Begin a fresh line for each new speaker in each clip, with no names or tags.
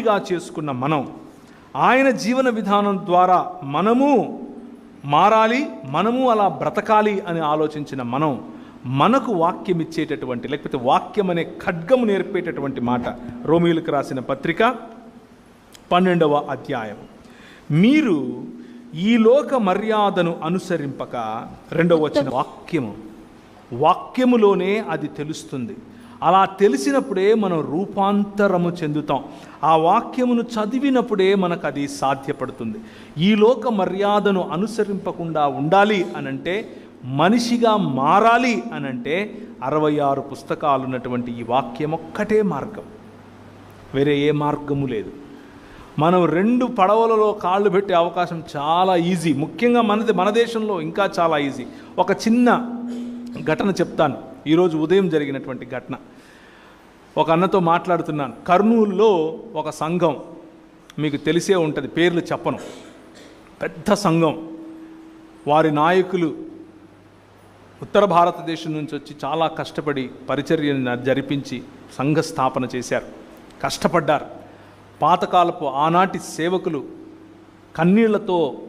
మాదిరిగా చేసుకున్న మనం ఆయన జీవన విధానం ద్వారా మనము మారాలి మనము అలా బ్రతకాలి అని ఆలోచించిన మనం మనకు వాక్యం ఇచ్చేటటువంటి లేకపోతే వాక్యం అనే ఖడ్గము నేర్పేటటువంటి మాట రోమిలకు రాసిన పత్రిక పన్నెండవ అధ్యాయం మీరు ఈ లోక మర్యాదను అనుసరింపక రెండవ వచ్చిన వాక్యము. వాక్యములోనే అది తెలుస్తుంది. అలా తెలిసినప్పుడే మనం రూపాంతరము చెందుతాం. ఆ వాక్యమును చదివినప్పుడే మనకు అది సాధ్యపడుతుంది. ఈ లోక మర్యాదను అనుసరింపకుండా ఉండాలి అనంటే మనిషిగా మారాలి అనంటే అరవై ఆరు పుస్తకాలు ఉన్నటువంటి ఈ వాక్యం ఒక్కటే మార్గం. వేరే ఏ మార్గము లేదు. మనం రెండు పడవలలో కాళ్ళు పెట్టే అవకాశం చాలా ఈజీ. ముఖ్యంగా మనది మన దేశంలో ఇంకా చాలా ఈజీ. ఒక చిన్న ఘటన చెప్తాను. ఈరోజు ఉదయం జరిగినటువంటి ఘటన. ఒక అన్నతో మాట్లాడుతున్నాను. కర్నూలులో ఒక సంఘం మీకు తెలిసే ఉంటుంది పేర్లు చెప్పను. పెద్ద సంఘం. వారి నాయకులు ఉత్తర భారతదేశం నుంచి వచ్చి చాలా కష్టపడి పరిచర్యను జరిపించి సంఘ స్థాపన చేశారు. కష్టపడ్డారు. పాతకాలపు ఆనాటి సేవకులు కన్నీళ్ళతో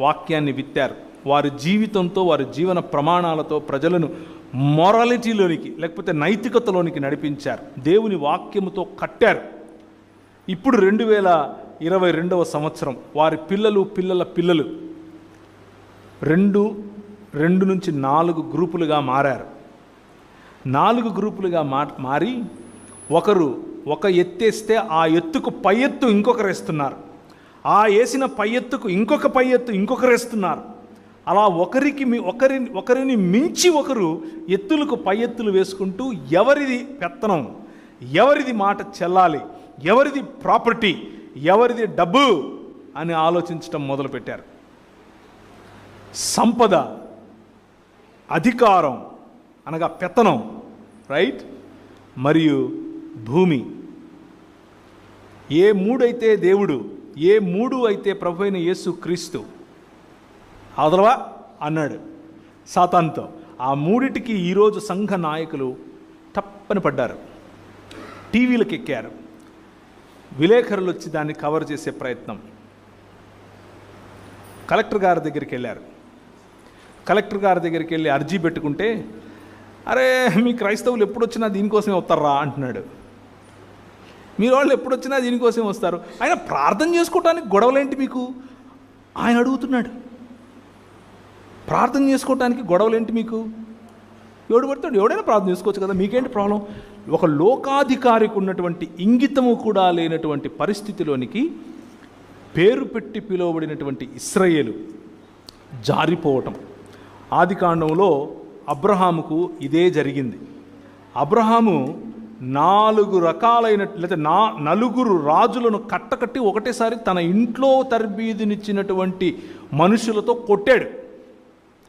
వాక్యాన్ని విత్తారు. వారి జీవితంతో వారి జీవన ప్రమాణాలతో ప్రజలను మొరాలిటీలోనికి లేకపోతే నైతికతలోనికి నడిపించారు. దేవుని వాక్యముతో కట్టారు. ఇప్పుడు రెండు వేల ఇరవై రెండవ సంవత్సరం వారి పిల్లలు పిల్లల పిల్లలు రెండు రెండు నుంచి నాలుగు గ్రూపులుగా మారారు. నాలుగు గ్రూపులుగా మా మారి ఒకరు ఒక ఎత్తేస్తే ఆ ఎత్తుకు పై ఎత్తు ఇంకొకరు వేస్తున్నారు. ఆ వేసిన పై ఎత్తుకు ఇంకొక పై ఎత్తు ఇంకొకరు వేస్తున్నారు. అలా ఒకరికి మీ ఒకరి ఒకరిని మించి ఒకరు ఎత్తులకు పై ఎత్తులు వేసుకుంటూ ఎవరిది పెత్తనం ఎవరిది మాట చెల్లాలి ఎవరిది ప్రాపర్టీ ఎవరిది డబ్బు అని ఆలోచించటం మొదలుపెట్టారు. సంపద అధికారం అనగా పెత్తనం రైట్? మరియు భూమి. ఏ మూడైతే దేవుడు ఏ మూడు అయితే ప్రభు అయిన యేసు క్రీస్తు అదలవా అన్నాడు. సాతాన్తో ఆ మూడిటికి ఈరోజు సంఘ నాయకులు తప్పని పడ్డారు. టీవీలకు ఎక్కారు. విలేకరులు వచ్చి దాన్ని కవర్ చేసే ప్రయత్నం. కలెక్టర్ గారి దగ్గరికి వెళ్ళారు. కలెక్టర్ గారి దగ్గరికి వెళ్ళి అర్జీ పెట్టుకుంటే అరే మీ క్రైస్తవులు ఎప్పుడు వచ్చినా దీనికోసమే వస్తారా? అంటున్నాడు. మీరు వాళ్ళు ఎప్పుడు వచ్చినా దీనికోసమే వస్తారు. ఆయన ప్రార్థన చేసుకోవటానికి గొడవలేంటి మీకు? ఆయన అడుగుతున్నాడు. ప్రార్థన చేసుకోవటానికి గొడవలేంటి మీకు? ఎవడు పడతాడు? ఎవడైనా ప్రార్థన చేసుకోవచ్చు కదా మీకేంటి ప్రాబ్లం? ఒక లోకాధికారికి ఉన్నటువంటి ఇంగితము కూడా లేనటువంటి పరిస్థితిలోనికి పేరు పెట్టి పిలువబడినటువంటి ఇస్రయేలు జారిపోవటం. ఆదికాండంలో అబ్రహాముకు ఇదే జరిగింది. అబ్రహాము నాలుగు రకాలైన లేదా నా నలుగురు రాజులను కట్టకట్టి ఒకటేసారి తన ఇంట్లో తరబీదునిచ్చినటువంటి మనుషులతో కొట్టాడు.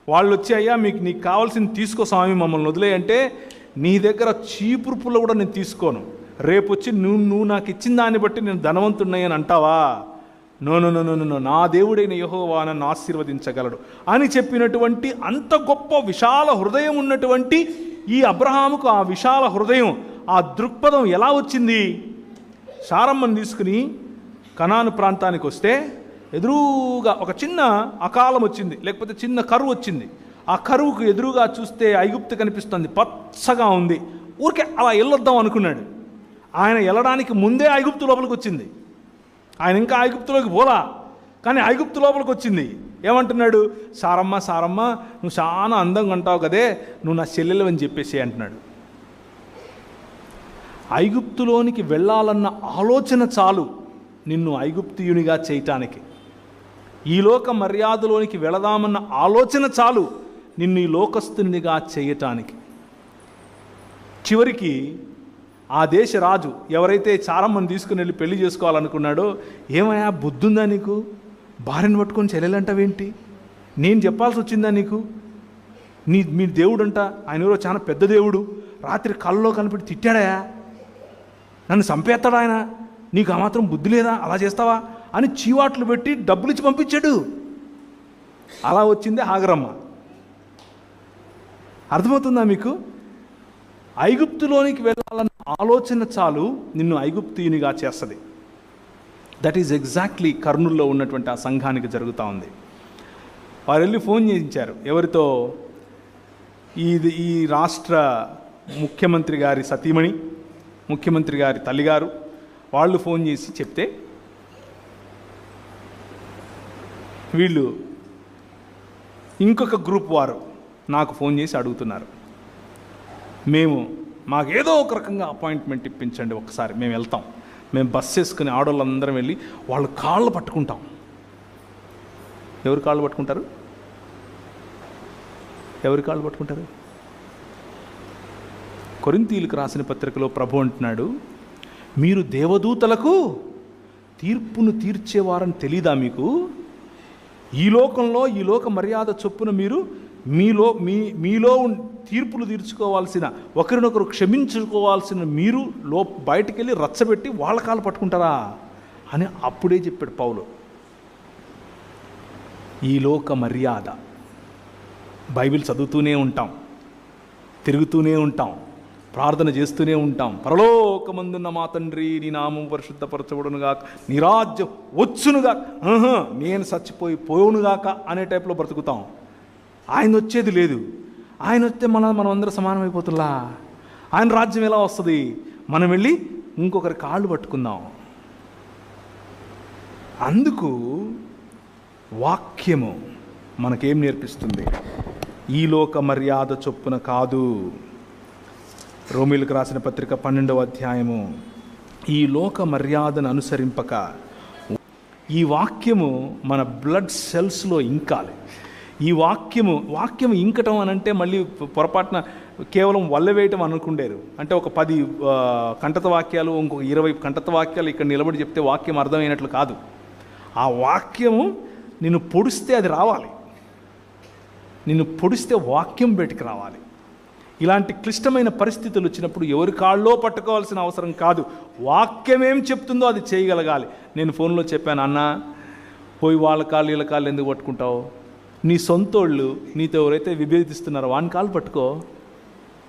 వాళ్ళు వచ్చి అయ్యా మీకు నీకు కావాల్సింది తీసుకో స్వామి మమ్మల్ని వదిలేయంటే నీ దగ్గర చీపురు పుల్ల కూడా నేను తీసుకోను. రేపు వచ్చి నువ్వు నువ్వు నాకు ఇచ్చిన దాన్ని బట్టి నేను ధనవంతున్నాయని అంటావా? నో నో నో నో నా దేవుడైన యహోవా నన్ను ఆశీర్వదించగలడు. అని చెప్పినటువంటి అంత గొప్ప విశాల హృదయం ఉన్నటువంటి ఈ అబ్రహాముకు ఆ విశాల హృదయం ఆ దృక్పథం ఎలా వచ్చింది? సారమ్మని తీసుకుని కనాను ప్రాంతానికి వస్తే ఎదురుగా ఒక చిన్న అకాలం వచ్చింది లేకపోతే చిన్న కరువు వచ్చింది. ఆ కరువుకు ఎదురుగా చూస్తే ఐగుప్తు కనిపిస్తుంది పచ్చగా ఉంది. ఊరికే అలా వెళ్ళొద్దాం అనుకున్నాడు. ఆయన వెళ్ళడానికి ముందే ఐగుప్తు లోపలికి వచ్చింది. ఆయన ఇంకా ఐగుప్తులోకి పోలా కానీ ఐగుప్తు లోపలికి వచ్చింది. ఏమంటున్నాడు? సారమ్మ సారమ్మ నువ్వు చాలా అందంగా అంటావు కదే నువ్వు నా చెల్లెలు అని చెప్పేసి అంటున్నాడు. ఐగుప్తులోనికి వెళ్ళాలన్న ఆలోచన చాలు నిన్ను ఐగుప్తియునిగా చేయటానికి. ఈ లోక మర్యాదలోనికి వెళదామన్న ఆలోచన చాలు నిన్ను ఈ లోకస్తునిగా చేయటానికి. చివరికి ఆ దేశ రాజు ఎవరైతే చారమ్మను తీసుకుని వెళ్ళి పెళ్ళి చేసుకోవాలనుకున్నాడో ఏమయ్యా బుద్ధుందా నీకు? భార్యను పట్టుకొని చెల్లెలంటావేంటి? నేను చెప్పాల్సి వచ్చిందా నీకు? నీ మీ దేవుడంట ఆయన ఎవరో చాలా పెద్ద దేవుడు రాత్రి కళ్ళలో కనిపెట్టి తిట్టాడయా? నన్ను చంపేస్తాడు ఆయన? నీకు ఆ మాత్రం బుద్ధి లేదా? అలా చేస్తావా? అని చీవాట్లు పెట్టి డబ్బులు ఇచ్చి పంపించాడు. అలా వచ్చిందే హాగరమ్మ అర్థమవుతుందా మీకు? ఐగుప్తులోనికి వెళ్ళాలన్న ఆలోచన చాలు నిన్ను ఐగుప్తియునిగా చేస్తుంది. దట్ ఈజ్ ఎగ్జాక్ట్లీ కర్నూల్లో ఉన్నటువంటి ఆ సంఘానికి జరుగుతూ ఉంది. వారు వెళ్ళి ఫోన్ చేయించారు. ఎవరితో? ఇది ఈ రాష్ట్ర ముఖ్యమంత్రి గారి సతీమణి ముఖ్యమంత్రి గారి తల్లిగారు. వాళ్ళు ఫోన్ చేసి చెప్తే వీళ్ళు ఇంకొక గ్రూప్ వారు నాకు ఫోన్ చేసి అడుగుతున్నారు. మేము మాకేదో ఒక రకంగా అపాయింట్మెంట్ ఇప్పించండి ఒకసారి మేము వెళ్తాం. మేము బస్ వేసుకుని ఆడవాళ్ళందరం వెళ్ళి వాళ్ళు కాళ్ళు పట్టుకుంటాం. ఎవరు కాళ్ళు పట్టుకుంటారు? ఎవరి కాళ్ళు పట్టుకుంటారు? కొరింతీలకు రాసిన పత్రికలో ప్రభు అంటున్నాడు మీరు దేవదూతలకు తీర్పును తీర్చేవారని తెలీదా మీకు? ఈ లోకంలో ఈ లోక మర్యాద చొప్పున మీరు మీలో మీ మీలో తీర్పులు తీర్చుకోవాల్సిన ఒకరినొకరు క్షమించుకోవాల్సిన మీరు లో బయటికి వెళ్ళి రచ్చబెట్టి వాళ్ళ కాలు పట్టుకుంటారా? అని అప్పుడే చెప్పాడు పౌలు. ఈ లోక మర్యాద. బైబిల్ చదువుతూనే ఉంటాం తిరుగుతూనే ఉంటాం. ప్రార్థన చేస్తూనే ఉంటాం. పరలోకమందున్న మా తండ్రి నీ నామం పరిశుద్ధపరచబడునుగాక నిరాజ్యం వచ్చునుగా నేను చచ్చిపోయి పోవునుగాక అనే టైప్లో బ్రతుకుతాం. ఆయన వచ్చేది లేదు. ఆయన వస్తే మన మనం అందరం సమానమైపోతుల్లా ఆయన రాజ్యం ఎలా వస్తుంది? మనం వెళ్ళి ఇంకొకరి కాళ్ళు పట్టుకుందాం. అందుకు వాక్యము మనకేం నేర్పిస్తుంది? ఈ లోక మర్యాద చొప్పున కాదు. రోమిలకు రాసిన పత్రిక పన్నెండవ అధ్యాయము. ఈ లోక మర్యాదను అనుసరింపక ఈ వాక్యము మన బ్లడ్ సెల్స్లో ఇంకాలి. ఈ వాక్యము వాక్యము ఇంకటం అని అంటే మళ్ళీ పొరపాటున కేవలం వల్లవేయటం అనుకుండేరు. అంటే ఒక పది కంటత వాక్యాలు ఇంకొక ఇరవై కంటత వాక్యాలు ఇక్కడ నిలబడి చెప్తే వాక్యం అర్థమైనట్లు కాదు. ఆ వాక్యము నిన్ను పొడిస్తే అది రావాలి. నిన్ను పొడిస్తే వాక్యం బయటికి రావాలి. ఇలాంటి క్లిష్టమైన పరిస్థితులు వచ్చినప్పుడు ఎవరి కాళ్ళలో పట్టుకోవాల్సిన అవసరం కాదు. వాక్యం ఏం చెప్తుందో అది చేయగలగాలి. నేను ఫోన్లో చెప్పాను అన్న పోయి వాళ్ళ కాళ్ళు వీళ్ళ కాళ్ళు ఎందుకు పట్టుకుంటావు? నీ సొంతోళ్ళు నీతో ఎవరైతే విభేదిస్తున్నారో వాని కాళ్ళు పట్టుకో.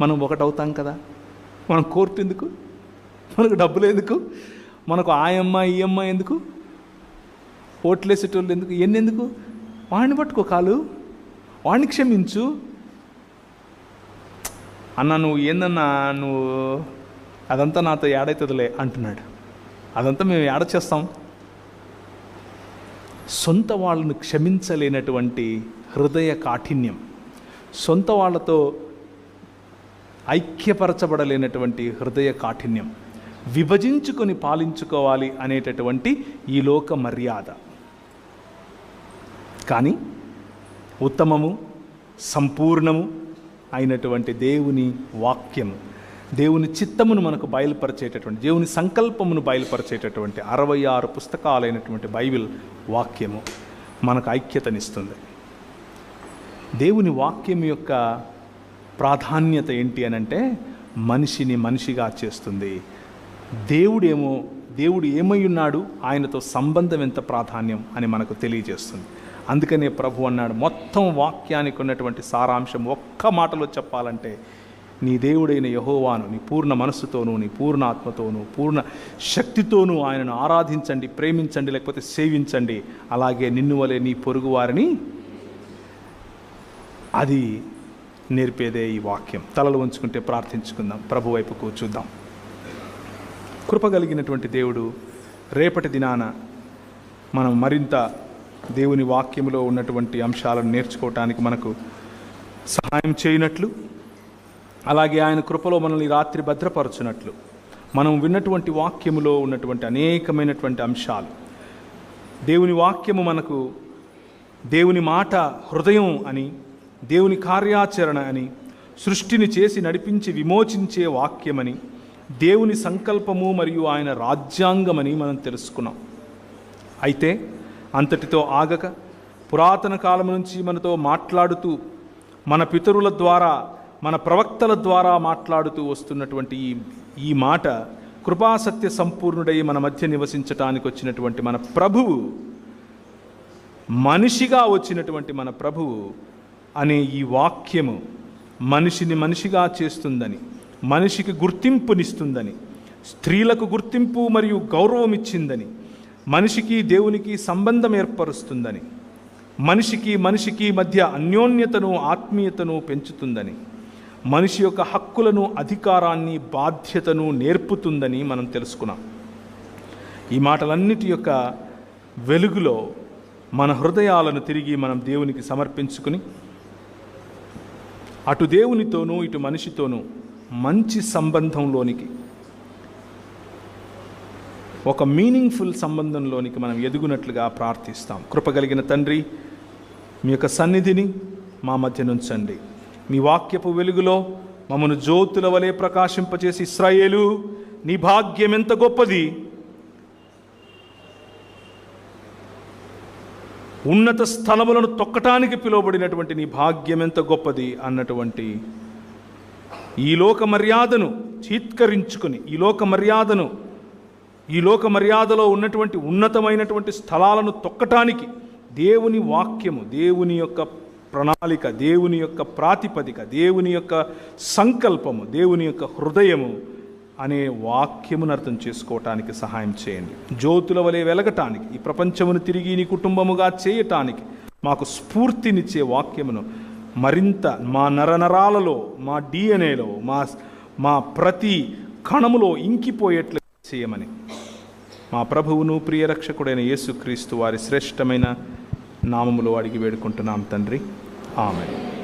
మనం ఒకటవుతాం కదా. మనం కోర్టు ఎందుకు? మనకు డబ్బులు ఎందుకు? మనకు ఆయమ్మ ఈ అమ్మ ఎందుకు? ఓట్లేసేటోళ్ళు ఎందుకు? ఎన్నెందుకు? వాడిని పట్టుకో కాలు. వాడిని క్షమించు. అన్న నువ్వు ఏందన్నా నువ్వు అదంతా నాతో ఏడవుతుందిలే అంటున్నాడు. అదంతా మేము ఏడ చేస్తాం? సొంత వాళ్ళను క్షమించలేనటువంటి హృదయ కాఠిన్యం సొంత వాళ్ళతో ఐక్యపరచబడలేనటువంటి హృదయ కాఠిన్యం విభజించుకొని పాలించుకోవాలి అనేటటువంటి ఈ లోక మర్యాద. కానీ ఉత్తమము సంపూర్ణము అయినటువంటి దేవుని వాక్యము. దేవుని చిత్తమును మనకు బయలుపరిచేటటువంటి దేవుని సంకల్పమును బయలుపరిచేటటువంటి అరవై ఆరు పుస్తకాలైనటువంటి బైబిల్ వాక్యము మనకు ఐక్యతనిస్తుంది. దేవుని వాక్యం యొక్క ప్రాధాన్యత ఏంటి అని అంటే మనిషిని మనిషిగా చేస్తుంది. దేవుడేమో దేవుడు ఏమై ఉన్నాడు ఆయనతో సంబంధం ఎంత ప్రాధాన్యం అని మనకు తెలియజేస్తుంది. అందుకనే ప్రభు అన్నాడు మొత్తం వాక్యానికి ఉన్నటువంటి సారాంశం ఒక్క మాటలో చెప్పాలంటే నీ దేవుడైన యహోవాను నీ పూర్ణ మనస్సుతోనూ నీ పూర్ణ ఆత్మతోనూ పూర్ణ శక్తితోనూ ఆయనను ఆరాధించండి ప్రేమించండి లేకపోతే సేవించండి. అలాగే నిన్ను వలె నీ పొరుగు వారిని అది నేర్పేదే ఈ వాక్యం. తలలు ఉంచుకుంటే ప్రార్థించుకుందాం ప్రభు వైపుకు చూద్దాం కృపగలిగినటువంటి దేవుడు రేపటి దినాన మనం మరింత దేవుని వాక్యములో ఉన్నటువంటి అంశాలను నేర్చుకోవటానికి మనకు సహాయం చేయనట్లు అలాగే ఆయన కృపలో మనల్ని రాత్రి భద్రపరచునట్లు. మనం విన్నటువంటి వాక్యములో ఉన్నటువంటి అనేకమైనటువంటి అంశాలు. దేవుని వాక్యము మనకు దేవుని మాట హృదయం అని దేవుని కార్యాచరణ అని సృష్టిని చేసి నడిపించి విమోచించే వాక్యమని దేవుని సంకల్పము మరియు ఆయన రాజ్యాంగమని మనం తెలుసుకున్నాం. అయితే అంతటితో ఆగక పురాతన కాలం నుంచి మనతో మాట్లాడుతూ మన పితరుల ద్వారా మన ప్రవక్తల ద్వారా మాట్లాడుతూ వస్తున్నటువంటి ఈ ఈ మాట కృపాసత్య సంపూర్ణుడై మన మధ్య నివసించటానికి వచ్చినటువంటి మన ప్రభువు మనిషిగా వచ్చినటువంటి మన ప్రభువు అనే ఈ వాక్యము మనిషిని మనిషిగా చేస్తుందని మనిషికి గుర్తింపునిస్తుందని స్త్రీలకు గుర్తింపు మరియు గౌరవం ఇచ్చిందని మనిషికి దేవునికి సంబంధం ఏర్పరుస్తుందని మనిషికి మనిషికి మధ్య అన్యోన్యతను ఆత్మీయతను పెంచుతుందని మనిషి యొక్క హక్కులను అధికారాన్ని బాధ్యతను నేర్పుతుందని మనం తెలుసుకున్నాం. ఈ మాటలన్నిటి యొక్క వెలుగులో మన హృదయాలను తిరిగి మనం దేవునికి సమర్పించుకుని అటు దేవునితోనూ ఇటు మనిషితోనూ మంచి సంబంధంలోనికి ఒక మీనింగ్ఫుల్ సంబంధంలోనికి మనం ఎదుగునట్లుగా ప్రార్థిస్తాం. కృపగలిగిన తండ్రి మీ యొక్క సన్నిధిని మా మధ్య నుంచండి. మీ వాక్యపు వెలుగులో మమ్మను జ్యోతుల వలె ప్రకాశింపచేసి ఇస్రాయేలు నీ భాగ్యం ఎంత గొప్పది? ఉన్నత స్థలములను తొక్కటానికి పిలువబడినటువంటి నీ భాగ్యం ఎంత గొప్పది? అన్నటువంటి ఈ లోక మర్యాదను చీత్కరించుకుని ఈ లోక మర్యాదను ఈ లోక మర్యాదలో ఉన్నటువంటి ఉన్నతమైనటువంటి స్థలాలను తొక్కటానికి దేవుని వాక్యము దేవుని యొక్క ప్రణాళిక దేవుని యొక్క ప్రాతిపదిక దేవుని యొక్క సంకల్పము దేవుని యొక్క హృదయము అనే వాక్యమును అర్థం చేసుకోవటానికి సహాయం చేయండి. జ్యోతుల వలె వెలగటానికి ఈ ప్రపంచమును తిరిగి నీ కుటుంబముగా చేయటానికి మాకు స్ఫూర్తినిచ్చే వాక్యమును మరింత మా నరనరాలలో మా డిఎన్ఏలో మా మా ప్రతి కణములో ఇంకిపోయేట్లు చేయమని. మా ప్రభువును ప్రియరక్షకుడైన యేసుక్రీస్తు వారి శ్రేష్టమైన నామములో అడిగి వేడుకుంటున్నాం తండ్రి. ఆమె